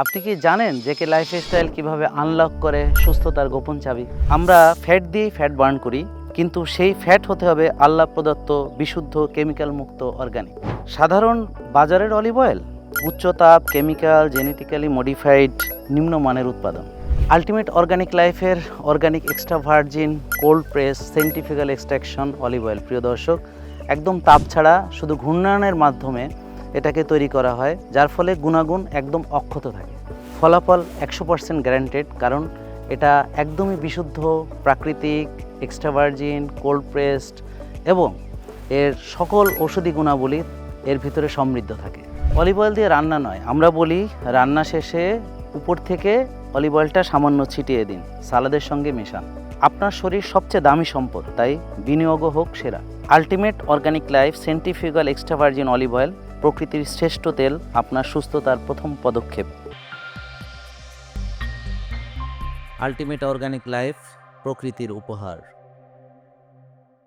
আপনি কি জানেন যে কে লাইফস্টাইল কীভাবে আনলক করে সুস্থতার গোপন চাবি? আমরা ফ্যাট দিয়ে ফ্যাট বার্ন করি, কিন্তু সেই ফ্যাট হতে হবে আল্লাহ প্রদত্ত বিশুদ্ধ কেমিক্যাল মুক্ত অর্গানিক সাধারণ বাজারের অলিভ অয়েল উচ্চ তাপ কেমিক্যাল জেনেটিক্যালি মডিফাইড নিম্নমানের উৎপাদন। আলটিমেট অর্গানিক লাইফের organic extra virgin cold press scientifical extraction olive oil প্রিয় দর্শক, একদম তাপ ছাড়া শুধু ঘূর্ণায়নের মাধ্যমে এটাকে তৈরি করা হয়, যার ফলে গুণাগুণ একদম অক্ষত থাকে। ফলাফল একশো পার্সেন্ট গ্যারান্টেড কারণ এটা একদমই বিশুদ্ধ, প্রাকৃতিক এক্সট্রা ভার্জিন কোল্ড প্রেসড এবং এর সকল ঔষধি গুণাবলী এর ভিতরে সমৃদ্ধ থাকে। অলিভ অয়েল দিয়ে রান্না নয়, আমরা বলি রান্না শেষে উপর থেকে অলিভ অয়েলটা সামান্য ছিটিয়ে দিন, সালাদের সঙ্গে মেশান। আপনার শরীর সবচেয়ে দামি সম্পদ, তাই বিনিয়োগও হোক সেরা। Ultimate organic life centrifugal extra virgin olive oil প্রকৃতির শ্রেষ্ঠ তেল আপনার সুস্থতার প্রথম পদক্ষেপ। আলটিমেট অর্গানিক লাইফ প্রকৃতির উপহার।